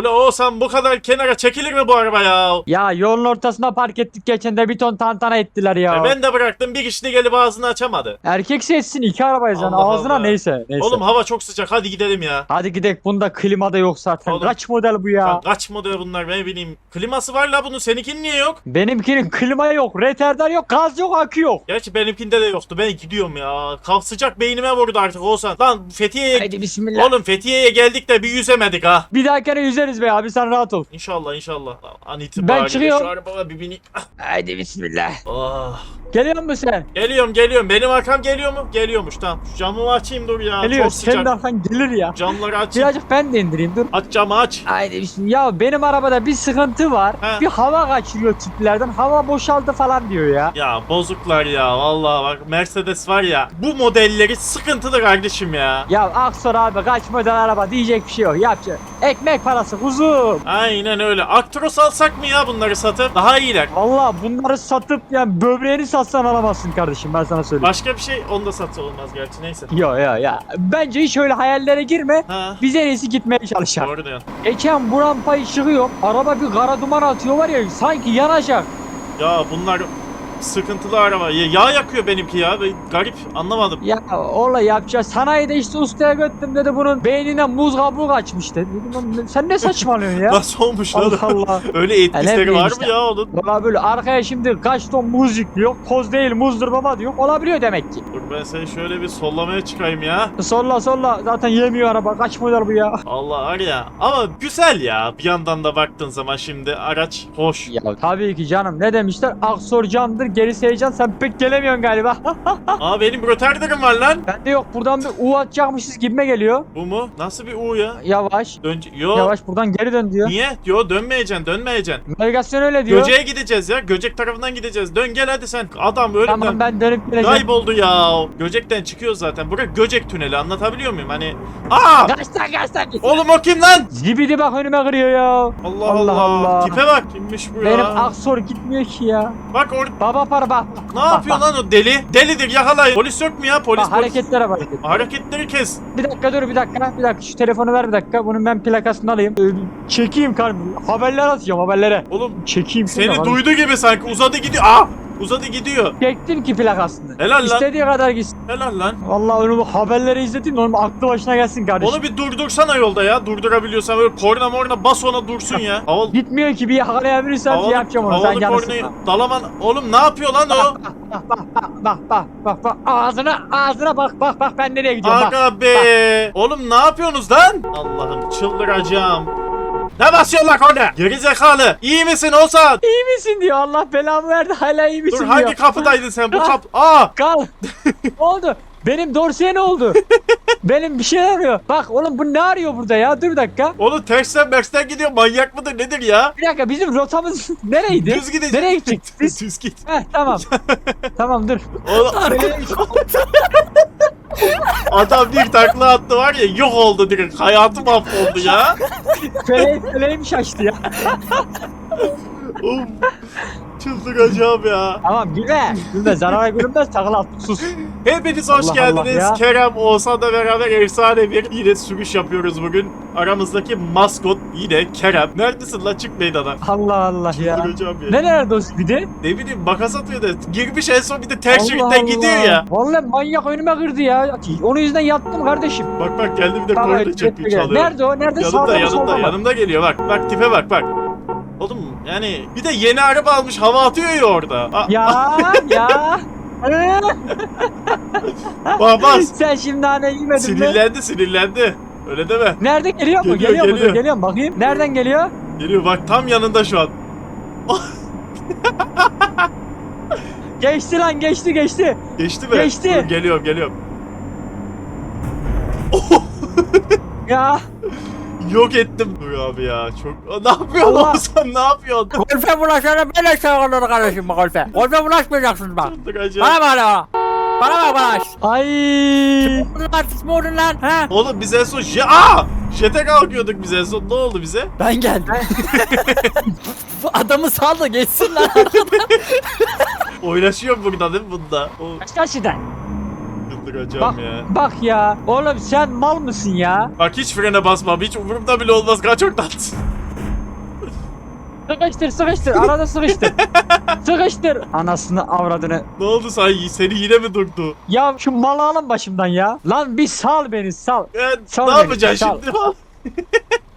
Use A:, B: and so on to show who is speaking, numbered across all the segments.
A: Ula Oğuzhan bu kadar kenara çekilir mi bu araba ya?
B: Ya yolun ortasına park ettik geçen de bir ton tantana ettiler ya.
A: E ben de bıraktım bir kişi de gelip ağzını açamadı.
B: Erkek sessin iki arabayız yani
A: Allah
B: ağzına
A: Allah.
B: neyse neyse.
A: Oğlum hava çok sıcak hadi gidelim ya.
B: Hadi gidelim bunda klima da yok zaten.
A: Oğlum.
B: Kaç model bu ya?
A: Ya. Kaç model bunlar ne bileyim. Kliması var la bunun seninkinin niye yok?
B: Benimkinin klima yok, retarder yok, gaz yok, akü yok.
A: Gerçi benimkinde de yoktu ben gidiyorum ya. Kalk sıcak beynime vurdu artık Oğuzhan. Lan Fethiye'ye...
B: Haydi bismillah.
A: Oğlum Fethiye'ye geldik de bir yüzemedik ha.
B: Bir dahakine yüzeriz be abi sen rahat ol.
A: İnşallah inşallah. An itibariyle
B: Ben çıkıyorum.
A: şu arabaya bir bineyim.
B: Haydi bismillah.
A: Ah.
B: Geliyor musun sen?
A: Geliyorum geliyorum. Benim arkam geliyor mu? Geliyormuş tamam. Şu camımı açayım dur ya.
B: Geliyor.
A: Çok sıcak.
B: Senin arkan gelir ya.
A: Camları açayım.
B: Birazcık ben de indireyim dur.
A: Aç camı aç.
B: Haydi bismillah. Ya benim arabada bir sıkıntı var.
A: He.
B: Bir hava kaçırıyor tüplerden. Hava boşaldı falan diyor ya.
A: Ya bozuklar ya vallahi bak Mercedes var ya bu modelleri sıkıntılı kardeşim ya.
B: Ya Aksor abi kaç model araba diyecek bir şey yok. Yapacak. Ekmek parası kuzum.
A: Aynen öyle. Actros alsak mı ya bunları satıp? Daha iyiler.
B: Valla bunları satıp yani böbreğini satsan alamazsın kardeşim ben sana söyleyeyim.
A: Başka bir şey onu da satsa olmaz gerçi neyse.
B: Yo yo ya. Bence hiç öyle hayallere girme.
A: Ha.
B: Biz en iyisi gitmeye çalışalım.
A: Doğru diyorsun.
B: Geçen bu rampayı çıkıyor. Araba bir kara duman atıyor var ya sanki yanacak.
A: Ya bunlar sıkıntılı araba. Ya, yağ yakıyor benimki ya. Garip anlamadım.
B: Ya ola yapacağız. Sanayide işte ustaya götürdüm dedi bunun beynine muz kabuğu kaçmış dedi. Dedim, "Lan sen ne saçmalıyorsun ya?
A: Nasıl olmuş lan?
B: Allah Allah.
A: Öyle etkisleri var
B: işte.
A: mı ya onun?
B: Valla böyle arkaya şimdi kaç ton muz yüklüyor. Toz değil muzdur baba diyor. Olabiliyor demek ki.
A: Dur ben seni şöyle bir sollamaya çıkayım ya.
B: Solla solla zaten yemiyor araba. Kaç model bu ya?
A: Allah var ya. Ama güzel ya. Bir yandan da baktığın zaman şimdi araç hoş.
B: Ya tabii ki canım. Ne demişler? Aksor candır, gerisi heyecan. Sen pek gelemiyorsun galiba.
A: Aa benim röterderim var lan.
B: Bende yok. Buradan bir U atacakmışız gibime geliyor.
A: Bu mu? Nasıl bir U ya?
B: Yavaş.
A: Dön Yo.
B: Yavaş buradan geri dön diyor.
A: Niye? Yo dönmeyeceksin, dönmeyeceksin.
B: Navigasyon öyle diyor.
A: Göce'ye gideceğiz ya. Göcek tarafından gideceğiz. Dön gel hadi sen. Adam ölümden
B: Tamam ben dönüp geleceğim.
A: kayboldu ya. Göcek'ten çıkıyor zaten. Burası Göcek tüneli anlatabiliyor muyum? Hani Aa!
B: Kaçtan kaçtan.
A: Oğlum o kim lan?
B: Zibidi bak önüme kırıyor ya.
A: Allah Allah.
B: Allah Allah.
A: Tipe bak. Kimmiş bu
B: Benim
A: ya?
B: Aksor gitmiyor ki ya.
A: Bak orada
B: Baba para bak.
A: ne yapıyor lan o deli? Delidir yakalayın. Polis yok mu ya? Polis
B: Bak
A: polis.
B: hareketlere bak. hareket.
A: Hareketleri kes.
B: Bir dakika dur bir dakika. Bir dakika şu telefonu ver bir dakika. Bunun ben plakasını alayım. Ee, çekeyim kardeşim. Haberler atacağım haberlere.
A: Oğlum
B: Çekeyim.
A: seni duydu gibi sanki. Uzadı gidiyor. Aa! Uzadı gidiyor.
B: Çektim ki plakasını.
A: Helal lan.
B: İstediği kadar gitsin.
A: Helal lan.
B: Vallahi onu haberleri izledim de onun aklı başına gelsin kardeşim.
A: Onu bir durdursana yolda ya. Durdurabiliyorsan böyle korna morna bas ona dursun ya. Havalı,
B: Gitmiyor ki bir yakalayabilirsem şey yapacağım onu. Sen
A: havalı
B: canı
A: kornayı dalaman. Oğlum ne yapıyor lan o?
B: Bak bak bak bak bak bak bak ağzına ağzına bak bak bak ben nereye gidiyorum bak.
A: Aga be. Oğlum ne yapıyorsunuz lan? Allah'ım çıldıracağım. Ne basıyorsun lan korna? Geri zekalı. İyi misin Oğuzhan?
B: İyi misin diyor Allah belamı verdi hala iyi misin
A: Dur
B: diyor.
A: hangi kapıdaydın sen? Bu kap... Aa!
B: Kal. ne oldu? Benim dorseye ne oldu? Benim bir şey arıyor. Bak oğlum bu ne arıyor burada ya? Dur bir dakika.
A: Oğlum tersten mersten gidiyor. Manyak mıdır nedir ya?
B: Bir dakika bizim rotamız nereydi?
A: Düz gidecek.
B: Nereye gidecek? Biz...
A: Düz git.
B: Heh, tamam. tamam dur.
A: Oğlum, adam bir takla attı var ya yok oldu direkt. Hayatı mahvoldu ya.
B: Feleğim, feleğim şaştı ya.
A: Of, Çıldıracağım ya.
B: Tamam gülme. Gülme zarara gülmez takıl at sus.
A: Hepiniz hoş
B: Allah
A: geldiniz.
B: Ya.
A: Kerem, Oğuzhan'la beraber efsane bir yine sürüş yapıyoruz bugün. Aramızdaki maskot yine Kerem. Neredesin lan çık meydana.
B: Allah Allah ya.
A: Çıldıracağım ya.
B: Ne nerede o bir de?
A: Ne bileyim makas atıyor da girmiş en son bir de ters şeritten gidiyor ya.
B: Vallahi manyak önüme kırdı ya. Onun yüzünden yattım kardeşim.
A: Bak bak geldi bir de korna çekiyor çalıyor.
B: Nerede o? Nerede?
A: Yanımda
B: Sağda
A: yanımda
B: mı?
A: yanımda geliyor bak. Bak tipe bak bak. Yani bir de yeni araba almış hava atıyor ya orada.
B: Ya ya. Ee,
A: bak.
B: Sen şimdi hani yemedin mi?
A: sinirlendi sinirlendi. Öyle deme.
B: Nerede geliyor mu?
A: Geliyor,
B: Geliyor, mu?
A: Geliyor
B: mu? Bakayım. Nereden geliyor?
A: Geliyor bak tam yanında şu an.
B: Geçti lan geçti geçti.
A: Geçti mi?
B: Geçti.
A: Dur, geliyorum geliyorum.
B: Ya
A: Yok ettim. Dur abi ya çok. Ne yapıyorsun
B: Allah.
A: Oğuzhan ne yapıyorsun?
C: Golfe bulaşana böyle çağırılır kardeşim bu golfe. Golfe bulaşmayacaksın bak.
A: Çıldıracağım.
C: Bana bak bana. Bana bak bana.
B: ay.
C: Mi oldun lan? Ha?
A: Oğlum biz en son je Aa! Jete kalkıyorduk biz en son. Ne oldu bize?
C: Ben geldim. bu adamı sal da geçsin lan.
A: Oynaşıyor burada değil mi bunda? O
B: Kaç karşıdan.
A: Çıldıracağım
B: Bak
A: ya.
B: bak ya. Oğlum sen mal mısın ya?
A: Bak hiç frene basmam. Hiç umurumda bile olmaz. Kaç oradan.
B: Sıkıştır sıkıştır arada sıkıştır. sıkıştır. Anasını avradını.
A: Ne oldu say seni yine mi durdu?
B: Ya şu malı alın başımdan ya. Lan bir sal beni sal.
A: Ben
B: Sal
A: ne
B: beni,
A: yapacaksın
B: sal.
A: şimdi?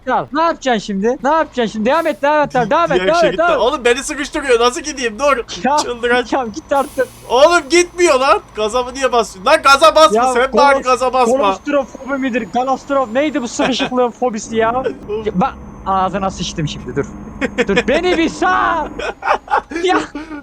B: Sal. Ne yapacaksın şimdi? Ne yapacaksın şimdi? Devam et devam et devam et devam et.
A: Diğer
B: Devam et,
A: şeritte.
B: devam et.
A: Oğlum beni sıkıştırıyor. Nasıl gideyim? Dur.
B: Ya,
A: Çıldıracağım.
B: ya git artık.
A: Oğlum gitmiyor lan. Gaza mı niye basıyorsun? Lan gaza basma.
B: Ya,
A: Sen bari gaza basma.
B: Kolostrofobi midir? Galastrof neydi bu sıkışıklığın fobisi ya? Bak ağzına sıçtım şimdi dur. dur beni bir sal. ya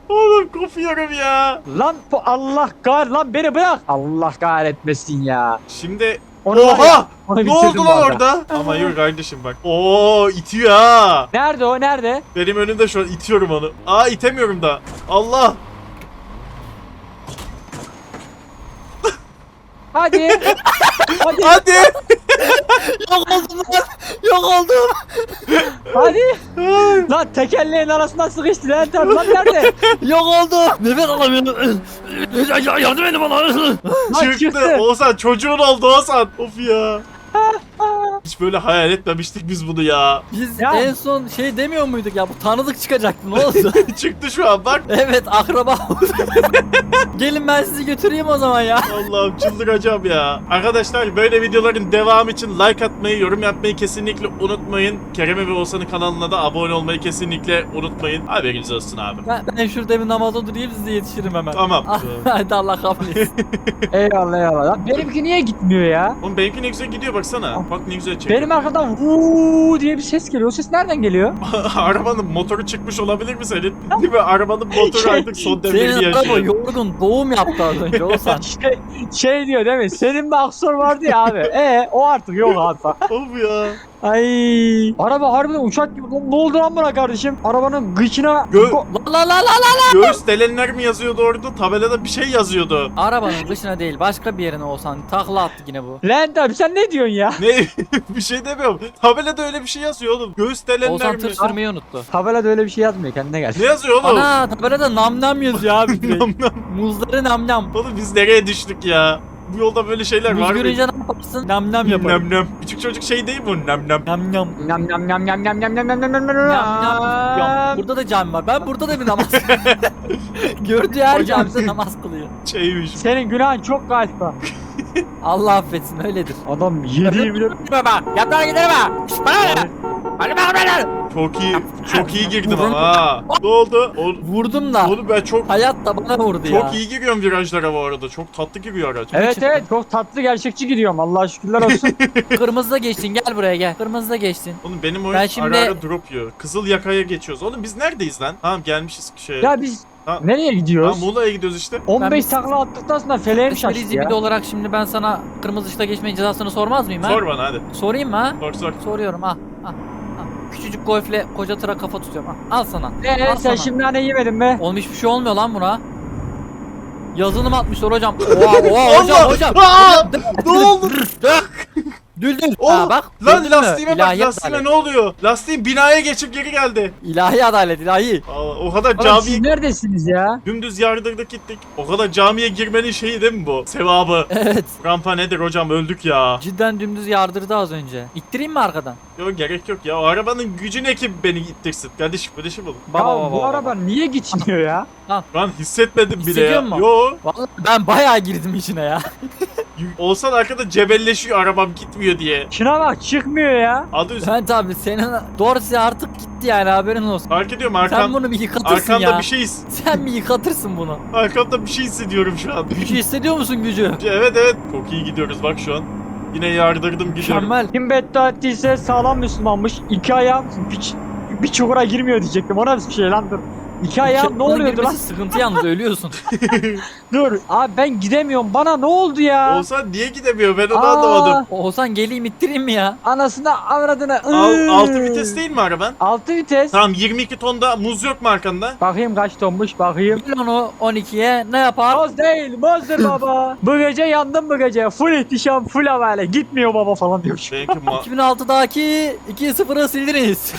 A: Oğlum kopuyorum ya.
B: lan bu Allah kar lan beni bırak. Allah kahretmesin ya.
A: Şimdi
B: Onu
A: Oha!
B: onu
A: Ne
B: bitirdim
A: oldu
B: bu
A: lan
B: arada.
A: orada? Ama yok kardeşim bak. Oo itiyor ha.
B: Nerede o nerede?
A: Benim önümde şu an itiyorum onu. Aa itemiyorum da. Allah.
B: Hadi. hadi
A: Hadi.
C: Yok oldum lan. Yok oldum.
B: hadi. lan tekerleğin arasından sıkıştı lan lan nerede?
C: Yok oldu. Nefes alamıyorum. Ya- ya- Yardım edin bana.
B: Lan
A: çıktı.
B: çıktı.
A: Oğuzhan çocuğun oldu Oğuzhan. Of ya. Hiç böyle hayal etmemiştik biz bunu ya.
C: Biz
B: Ya.
C: en son şey demiyor muyduk ya bu tanıdık çıkacaktı ne oldu?
A: Çıktı şu an bak.
C: evet akraba. Gelin ben sizi götüreyim o zaman ya.
A: Allah'ım çıldıracağım ya. Arkadaşlar böyle videoların devamı için like atmayı, yorum yapmayı kesinlikle unutmayın. Kerem'e ve Oğuzhan'ın kanalına da abone olmayı kesinlikle unutmayın. Haberiniz olsun abi.
C: Ben, ben şurada bir namaza durayım size yetişirim hemen.
A: Tamam.
C: Ah, Hadi Allah kabul etsin.
B: Eyvallah eyvallah. Lan benimki niye gitmiyor ya?
A: Oğlum benimki ne güzel gidiyor baksana. Bak ne güzel çekiyor.
B: Benim arkadan vuuu diye bir ses geliyor. O ses nereden geliyor?
A: Arabanın motoru çıkmış olabilir mi senin? Değil mi? Arabanın motoru
B: Şey,
A: artık son devrini
C: Senin araba
A: yaşıyor.
C: yorgun doğum yaptı az önce Oğuzhan.
B: Şey, şey diyor değil mi? Senin bir aksor vardı ya abi. E o artık yok abi.
A: of ya.
B: Ay. Araba harbiden uçak gibi. Lan ne oldu lan buna kardeşim? Arabanın gıçına...
A: Gö-
C: La la la la la.
A: Göğüs delenler mi yazıyordu orada? Tabelada bir şey yazıyordu.
C: Arabanın dışına değil başka bir yerine Oğuzhan. Takla attı yine bu.
B: Lan abi sen ne diyorsun ya?
A: Ne? bir şey demiyorum. Tabelada öyle bir şey yazıyor oğlum. Göğüs delenler
C: Oğuzhan
A: mi?
C: tır sürmeyi unuttu.
B: Tabelada öyle bir şey yazmıyor kendine gel.
A: Ne yazıyor oğlum?
C: Ana tabelada nam nam yazıyor abi. direkt.
A: Nam nam.
C: Muzları nam nam.
A: Oğlum biz nereye düştük ya? Bu yolda böyle şeyler
C: Muz
A: var mı?
C: görünce ne yaparsın? Nam nam yaparım.
A: Nem nem. Küçük çocuk şey değil mi? Nem nem.
C: Nam nam.
B: Nam nam nam nam nam nam nam nam nam nam nam nam
C: Nam nam. Yok, Burada da cami var. Ben burada da bir namaz kılıyorum. Gördüğü her camide namaz kılıyor.
A: Şeymiş.
B: Senin günahın çok galiba.
C: Allah affetsin öyledir.
B: Adam yediği bile...
C: Baba yaprağa gidelim ha. Bana ne? Hadi bana.
A: Çok iyi. Çok iyi girdim ama ha. Ne oldu? Oğlum,
C: Vurdum da.
A: oğlum ben çok
C: Hayat da bana vurdu ya.
A: çok iyi giriyorum virajlara bu arada. Çok tatlı giriyor araç.
B: Evet evet çok tatlı gerçekçi gidiyorum Allah'a şükürler olsun.
C: Kırmızıda geçtin gel buraya gel. Kırmızıda geçtin.
A: Oğlum benim oyun
C: Ben şimdi-
A: ara ara drop yiyor. Kızıl yakaya geçiyoruz. Oğlum biz neredeyiz lan? Tamam gelmişiz şeye.
B: ya biz
A: Ha.
B: nereye
A: Tamam
B: gidiyoruz?
A: Muğla'ya gidiyoruz işte.
B: 15
C: biz-
B: takla attıktan sonra feleğim şaştı ya.
C: zibidi olarak şimdi ben sana kırmızı ışıkta geçmeyin cezasını sormaz mıyım ha?
A: Sor bana hadi.
C: Sorayım mı ha?
A: Sor sor.
C: Soruyorum ha. ha. ha. Küçücük golfle koca tıra kafa tutuyorum. Ha. Al sana.
B: Eee
C: Al
B: sen
C: sana.
B: şimdi hani yemedin be?
C: Oğlum hiçbir şey olmuyor lan buna. Yazılım atmışlar hocam. Oha oha hocam
A: Allah!
C: hocam.
A: Aa!
C: Hocam,
A: Ne oldu?
C: Düldül.
A: Oğlum,
C: Ha bak.
A: Lan
C: mü?
A: lastiğime bak
C: İlahi
A: lastiğime
C: adalet.
A: ne oluyor? Lastiğim binaya geçip geri geldi.
C: İlahi adalet ilahi.
A: Aa, o kadar
B: Oğlum
A: camiye
B: siz neredesiniz ya?
A: dümdüz yardırdık gittik. O kadar camiye girmenin şeyi değil mi bu? Sevabı.
C: Evet.
A: Rampa nedir hocam öldük ya.
C: Cidden dümdüz yardırdı az önce. İttireyim mi arkadan?
A: Yok gerek yok ya. O arabanın gücü ne ki beni ittirsin? Kardeşim mi olur?
C: Baba
B: ya
C: baba
B: bu
C: baba.
B: araba niye gitmiyor ya?
A: Ben hissetmedim bile
C: Hissediyor
A: ya.
C: musun?
A: Yo.
C: Vallahi ben bayağı girdim içine ya.
A: Olsan arkada cebelleşiyor arabam gitmiyor diye.
B: Şuna bak çıkmıyor ya.
A: Adı üstü.
C: Ben tabi senin Dorsey artık gitti yani haberin olsun.
A: Fark ediyorum
C: Sen
A: arkam,
C: bunu bir yıkatırsın
A: arkamda
C: ya.
A: bir şey his-
C: Sen bir yıkatırsın bunu.
A: arkamda bir şey hissediyorum şu an.
C: Gücü hissediyor musun gücü?
A: evet evet. Çok iyi gidiyoruz bak şu an. Yine yardırdım gidiyorum.
C: Mükemmel.
B: Kim beddua ettiyse sağlam Müslümanmış. İki ayağım bir, bir çukura girmiyor diyecektim. Ona bir şey lan dur. İki ayağım ne oluyordu lan?
C: sıkıntı yalnız ölüyorsun.
B: Dur. Abi ben gidemiyorum. Bana ne oldu ya?
A: Olsan niye gidemiyor ben onu
B: Aa,
A: anlamadım.
C: Olsan geleyim ittireyim mi ya?
B: Anasını avradını.
A: Al,
B: Iıı.
A: altı vites değil mi araban?
B: Altı vites.
A: Tamam 22 tonda muz yok mu arkanda?
B: Bakayım kaç tonmuş bakayım.
C: Bil onu 12'ye ne yapar?
B: Az değil, mazdır baba. bu gece yandım bu gece. Full ihtişam, full havale. Gitmiyor baba falan diyormuş.
A: Benimki ma-
C: 2006'daki 2-0'ı sildiniz.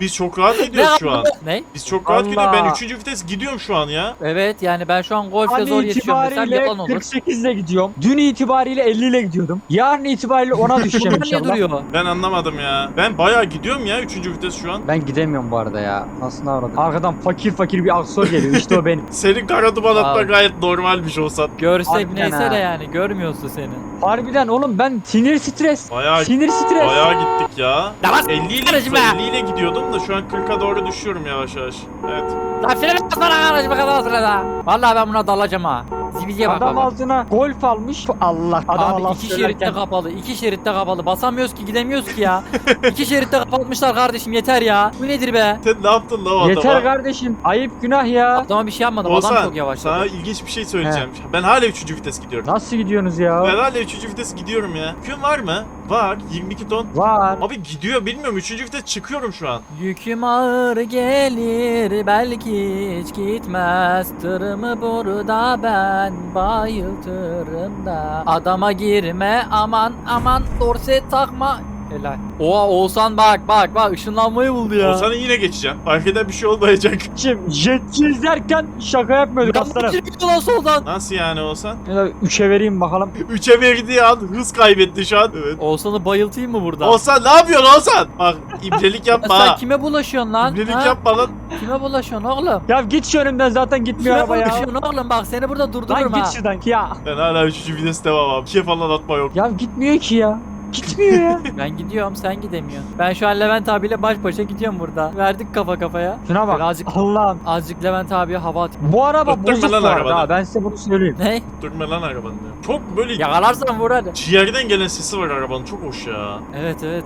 A: Biz çok rahat gidiyoruz şu an.
C: Ne?
A: Biz çok rahat
B: Allah
A: mi? Ben 3. vites gidiyorum şu an ya.
C: Evet yani ben şu an golfle
B: An
C: zor yetişiyorum desem
B: itibariyle
C: yalan olur.
B: 48 ile gidiyorum. Dün itibariyle 50 ile gidiyordum. Yarın itibariyle 10'a düşeceğim
C: Bunlar niye
B: inşallah.
C: duruyor?
A: Ben anlamadım ya. Ben bayağı gidiyorum ya 3. vites şu an.
B: Ben gidemiyorum bu arada ya. Aslında aradım. Arkadan fakir fakir bir aksor geliyor. İşte o benim.
A: Senin kara duman atma
C: Abi.
A: gayet normalmiş olsan.
C: Görsek
B: Harbiden
C: neyse
B: ha.
C: de yani görmüyorsun seni.
B: Harbiden oğlum ben sinir stres.
A: Bayağı
B: Sinir stres.
A: bayağı gittik ya.
C: Ya bak,
A: 50 ile,
C: kardeşim be.
A: 50 ile gidiyordum da şu an 40'a doğru düşüyorum yavaş yavaş. Evet.
C: Lan frene basma lan kardeşim kadar sırada. Vallahi ben buna dalacağım ha. Zibidiye bak
B: Adam
C: baba.
B: altına golf almış. Allah adam
C: Abi
B: Allah
C: iki şeritte kapalı, iki şeritte kapalı. Basamıyoruz ki, gidemiyoruz ki ya. iki şeritte kapatmışlar kardeşim yeter ya. Bu nedir be?
A: Sen ne yaptın lan o
B: Yeter
A: adama?
B: kardeşim. Ayıp günah ya.
C: Adama bir şey yapmadım, adam çok yavaşladı.
A: sana ilginç bir şey söyleyeceğim. Ben hala 3. vites gidiyorum.
B: Nasıl gidiyorsunuz ya?
A: Ben hala 3. vites gidiyorum ya. Yükün var mı? Var. 22 ton.
B: Var.
A: Abi gidiyor bilmiyorum. 3. vites çıkıyorum şu an.
C: Yüküm ağır gelir, belki hiç gitmez. Tırımı burada ben bayıltırım da. Adama girme, aman aman dorse takma. Helal. Oha Oğuzhan bak bak bak ışınlanmayı buldu ya.
A: Olsan'ı yine geçeceğim. Fark eden bir şey olmayacak.
B: Şimdi jetçi izlerken şaka yapmıyorduk
C: Ben
B: aslanım.
C: bu lan soldan.
A: Nasıl yani Olsan?
B: Ya da Üçe vereyim bakalım.
A: 3'e verdiği an hız kaybetti şu an. Evet.
C: Oğuzhan'ı bayıltayım mı burada?
A: Olsan ne yapıyorsun Olsan? Bak ibnelik
C: Ya
A: yapma
C: sen
A: ha.
C: kime bulaşıyorsun lan?
A: İbnelik
C: Ha?
A: yapma lan.
C: Kime bulaşıyorsun oğlum?
B: Ya git şu önümden zaten gitmiyor
C: Kime
B: araba ya.
C: bulaşıyorsun oğlum bak seni burada durdururum
B: Lan
C: ha.
B: git şuradan ya.
A: Ben hala 3. vites devam abi. Bir şey falan atma yok.
B: Ya gitmiyor ki ya. Gitmiyor ya.
C: Ben gidiyorum sen gidemiyorsun. Ben şu an Levent abiyle baş başa gidiyorum burada. Verdik kafa kafaya.
B: Şuna bak.
C: Birazcık-
B: Allah'ım.
C: Azıcık Levent abiye hava atayım.
B: Bu araba
A: Öttürme
B: bozuk
A: lan
B: bu arada
A: arabanı.
B: ha. Ben size bunu söyleyeyim.
C: Ne?
A: Durma lan arabanın ya. Çok böyle
C: Yakalarsan vur hadi.
A: ciğerden gelen sesi var arabanın. Çok hoş ya.
C: Evet evet.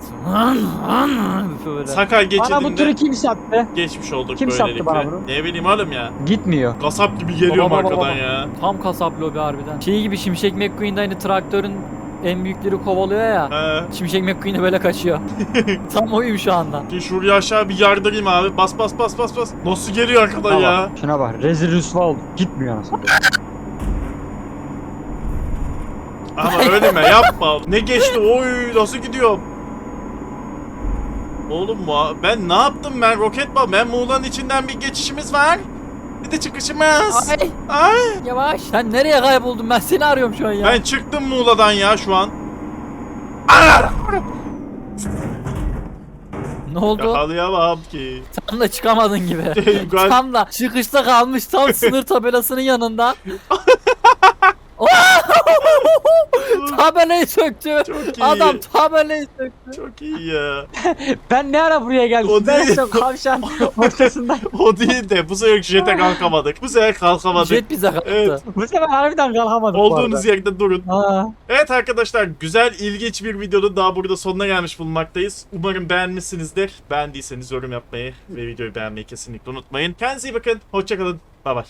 C: Böyle.
A: Sakal
B: Bana bu
A: geçidinde
B: kim sattı?
A: geçmiş olduk
B: Kim sattı
A: böylelikle.
B: bana bunu?
A: Ne bileyim oğlum ya.
B: Gitmiyor.
A: Kasap gibi geliyorum
C: Baba, baba,
A: arkadan
C: baba.
A: ya.
C: Tam kasap lobi harbiden. Şey gibi Şimşek McQueen'de hani traktörün en büyükleri kovalıyor ya.
A: He.
C: Şimşek McQueen'e böyle kaçıyor. Tam oyum şu anda.
A: Şimdi şuraya aşağı bir yardırayım abi. Bas bas bas bas bas. Nasıl geliyor arkadan
B: Şuna
A: ya?
B: bak. Şuna bak. Rezil rüsva oldu. Gitmiyor aslında.
A: Ama önüme yapma. Ne geçti? Oy nasıl gidiyorum? Oğlum mu? Ben ne yaptım ben? Roket bal. Ben Muğla'nın içinden bir geçişimiz var. Bir de çıkışımız.
C: Ay
A: Ay.
C: yavaş. Sen nereye kayboldun? Ben seni arıyorum şu an ya.
A: Ben çıktım Muğla'dan ya şu an. Ana!
C: Ne oldu?
A: Yakalayamam ki.
C: Tam da çıkamadın gibi. Tam da çıkışta kalmış tam sınır tabelasının yanında. tabelayı söktü.
A: Çok iyi.
C: Adam tabelayı söktü.
A: Çok iyi ya.
B: Ben ne ara buraya
A: O
B: geldim? Ben
A: değil.
B: şu kavşan ortasındayım.
A: O değil de bu sefer jete kalkamadık. Bu sefer kalkamadık.
C: Jet bize kalktı.
A: Evet.
B: Bu sefer harbiden kalkamadım bu
A: Olduğunuz yerde durun.
B: Aa,
A: Evet arkadaşlar güzel ilginç bir videonun daha burada sonuna gelmiş bulunmaktayız. Umarım beğenmişsinizdir. Beğendiyseniz yorum yapmayı ve videoyu beğenmeyi kesinlikle unutmayın. Kendinize iyi bakın. Hoşçakalın. Bay bay.